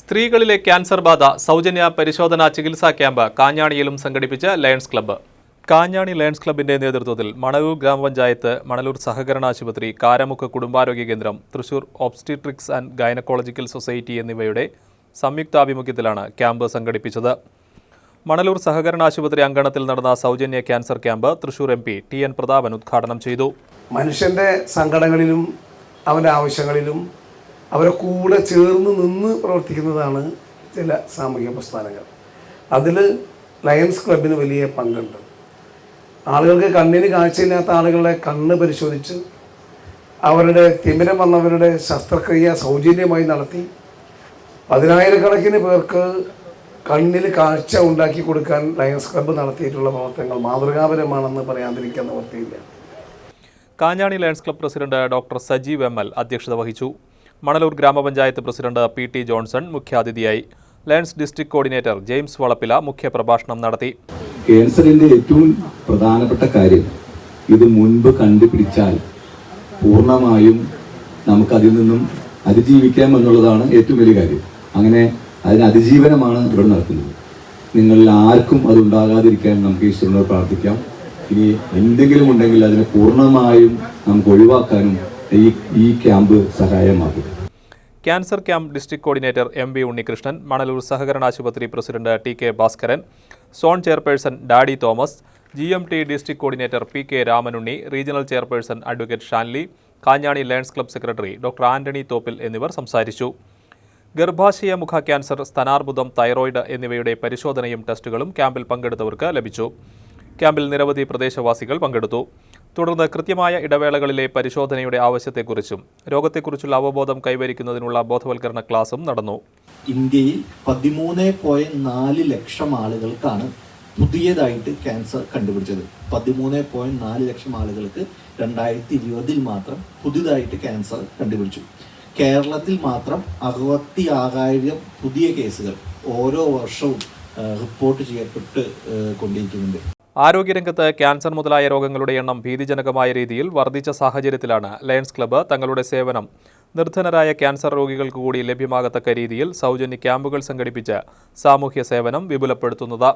സ്ത്രീകളിലെ cancer ബാധ സൗജന്യ പരിശോധനാ ചികിത്സാ ക്യാമ്പ് കാഞ്ഞാണിയിലും സംഘടിപ്പിച്ച ലയൺസ് ക്ലബ്ബ്. കാഞ്ഞാണി ലയൺസ് ക്ലബിന്റെ നേതൃത്വത്തിൽ മണലൂർ ഗ്രാമപഞ്ചായത്ത് മണലൂർ സഹകരണ ആശുപത്രി കാരമുക്ക് കുടുംബാരോഗ്യ കേന്ദ്രം Thrissur obstetrics and gynaecological society എന്നിവയുടെ സംയുക്താഭിമുഖ്യത്തിലാണ് ക്യാമ്പ് സംഘടിപ്പിച്ചത്. മണലൂർ സഹകരണ ആശുപത്രി അങ്കണത്തിൽ നടന്ന സൗജന്യ cancer camp Thrissur M P T N Prathapan ഉദ്ഘാടനം ചെയ്തു. മനുഷ്യന്റെ സങ്കടങ്ങളിലും അവന്റെ ആവശ്യങ്ങളിലും അവരെ കൂടെ ചേർന്ന് നിന്ന് പ്രവർത്തിക്കുന്നതാണ് ചില സാമൂഹിക പ്രസ്ഥാനങ്ങൾ. അതിൽ ലയൺസ് ക്ലബിന് വലിയ പങ്കുണ്ട്. ആളുകൾക്ക് കണ്ണിന് കാഴ്ചയില്ലാത്ത ആളുകളുടെ കണ്ണ് പരിശോധിച്ച് അവരുടെ തിമിരം വന്നവരുടെ ശസ്ത്രക്രിയ സൗജന്യമായി നടത്തി പതിനായിരക്കണക്കിന് പേർക്ക് കണ്ണിൽ കാഴ്ച ഉണ്ടാക്കി കൊടുക്കാൻ ലയൺസ് ക്ലബ്ബ് നടത്തിയിട്ടുള്ള പ്രവർത്തനങ്ങൾ മാതൃകാപരമാണെന്ന് പറയാതിരിക്കാൻ നിവൃത്തിയില്ല. Kanjani lions club president doctor Sajeev M L അധ്യക്ഷത വഹിച്ചു. മണലൂർ ഗ്രാമപഞ്ചായത്ത് പ്രസിഡന്റ് പി ടി ജോൺസൺ മുഖ്യാതിഥിയായി. Lions district coordinator James Valappila മുഖ്യപ്രഭാഷണം നടത്തി. ക്യാൻസറിന്റെ ഏറ്റവും പ്രധാനപ്പെട്ട കാര്യം ഇത് മുൻപ് കണ്ടുപിടിച്ചാൽ പൂർണമായും നമുക്കതിൽ നിന്നും അതിജീവിക്കാം എന്നുള്ളതാണ് ഏറ്റവും വലിയ കാര്യം. അങ്ങനെ അതിന് അതിജീവനമാണ് ഇവിടെ നടക്കുന്നത്. നിങ്ങളിൽ ആർക്കും അത് ഉണ്ടാകാതിരിക്കാൻ നമുക്ക് ഈശ്വരനോട് പ്രാർത്ഥിക്കാം. ഇനി എന്തെങ്കിലും ഉണ്ടെങ്കിൽ അതിനെ പൂർണമായും നമുക്ക് ഒഴിവാക്കാനും ഈ ഈ camp സഹായമാകും. Cancer camp district coordinator M V Unnikrishnan Manalur സഹകരണ ആശുപത്രി president T K Bhaskaran zone chairperson Daddy Thomas G M T district coordinator P K Ramanunni regional chairperson advocate Shanly Kanjani lions club secretary doctor Antony Thoppil എന്നിവർ സംസാരിച്ചു. ഗർഭാശയ മുഖ cancer സ്തനാർബുദം thyroid എന്നിവയുടെ പരിശോധനയും ടെസ്റ്റുകളും ക്യാമ്പിൽ പങ്കെടുത്തവർക്ക് ലഭിച്ചു. ക്യാമ്പിൽ നിരവധി പ്രദേശവാസികൾ പങ്കെടുത്തു. തുടർന്ന് കൃത്യമായ ഇടവേളകളിലെ പരിശോധനയുടെ ആവശ്യത്തെക്കുറിച്ചും രോഗത്തെക്കുറിച്ചുള്ള അവബോധം കൈവരിക്കുന്നതിനുള്ള ബോധവൽക്കരണ ക്ലാസും നടന്നു. ഇന്ത്യയിൽ പതിമൂന്ന് പോയിന്റ് നാല് ലക്ഷം ആളുകൾക്കാണ് പുതിയതായിട്ട് ക്യാൻസർ കണ്ടുപിടിച്ചത്. പതിമൂന്ന് പോയിന്റ് നാല് ലക്ഷം ആളുകൾക്ക് രണ്ടായിരത്തി ഇരുപതിൽ മാത്രം പുതിയതായിട്ട് ക്യാൻസർ കണ്ടുപിടിച്ചു. കേരളത്തിൽ മാത്രം അറുപത്തി ആറായിരം പുതിയ കേസുകൾ ഓരോ വർഷവും റിപ്പോർട്ട് ചെയ്യപ്പെട്ട് കൊണ്ടിരിക്കുന്നുണ്ട്. ആരോഗ്യരംഗത്ത് ക്യാൻസർ മുതലായ രോഗങ്ങളുടെ എണ്ണം ഭീതിജനകമായ രീതിയിൽ വർദ്ധിച്ച സാഹചര്യത്തിലാണ് ലയൺസ് ക്ലബ്ബ് തങ്ങളുടെ സേവനം നിർധനരായ ക്യാൻസർ രോഗികൾക്ക് കൂടി ലഭ്യമാകത്തക്ക രീതിയിൽ സൗജന്യ ക്യാമ്പുകൾ സംഘടിപ്പിച്ച് സാമൂഹ്യ സേവനം വിപുലപ്പെടുത്തുന്നത്.